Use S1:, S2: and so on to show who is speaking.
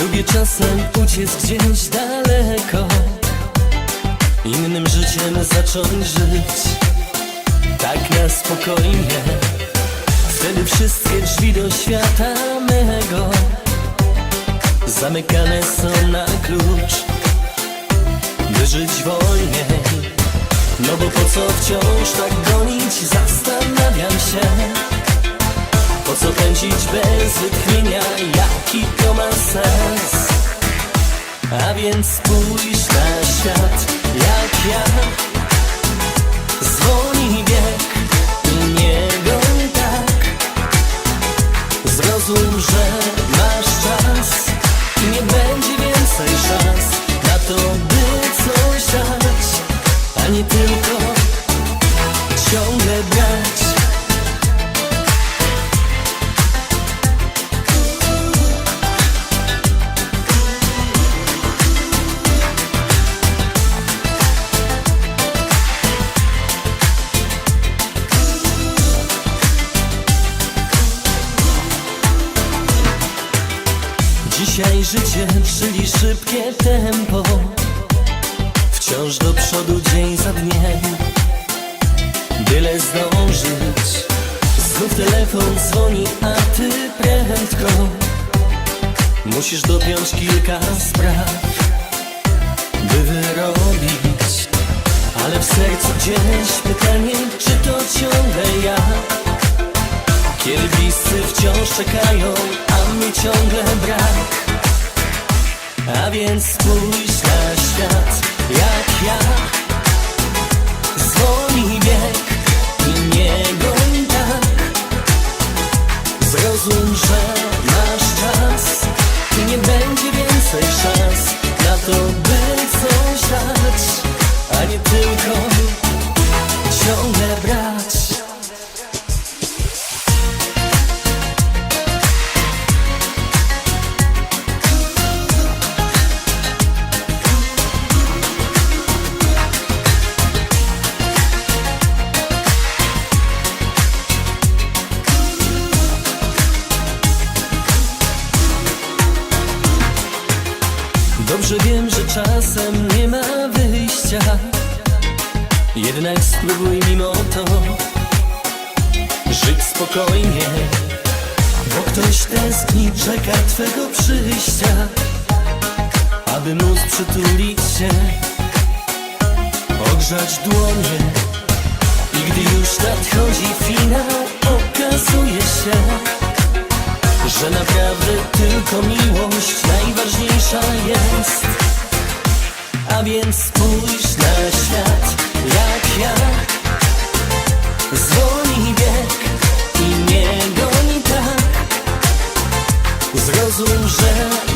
S1: Lubię czasem uciec gdzieś daleko Innym życiem zacząć żyć. Tak na spokojnie. Wtedy wszystkie drzwi do świata mego Zamykane są na klucz. By żyć wolniej No bo po co wciąż tak gonić? Zastanawiam się. Po co pędzić bez wytchnienia, jaki to ma sens? A więc spójrz na świat, ja Zwolnij bieg i nie goń tak. Zrozum, że masz czas. I nie będzie więcej szans Na to, by coś dać. A nie tylko Dzisiaj życie, czyli szybkie tempo. Wciąż do przodu dzień za dniem. Byle zdążyć. Znów telefon dzwoni, a ty prędko. Musisz dopiąć kilka spraw By wyrobić. Ale w sercu gdzieś pytanie, czy to ciągle ja? Kiedy wciąż czekają, mnie ciągle brak. A więc spójrz na świat, jak ja. Zwolnij bieg i nie goń tak. Zrozum, że Dobrze wiem, że czasem nie ma wyjścia. Jednak spróbuj mimo to. Żyć spokojnie Bo ktoś tęskni, czeka Twego przyjścia Aby móc przytulić się Ogrzać dłonie. I gdy już nadchodzi finał Okazuje się że naprawdę tylko miłość najważniejsza jest. A więc spójrz na świat jak ja. Zwolnij bieg i nie goni tak. Zrozum, że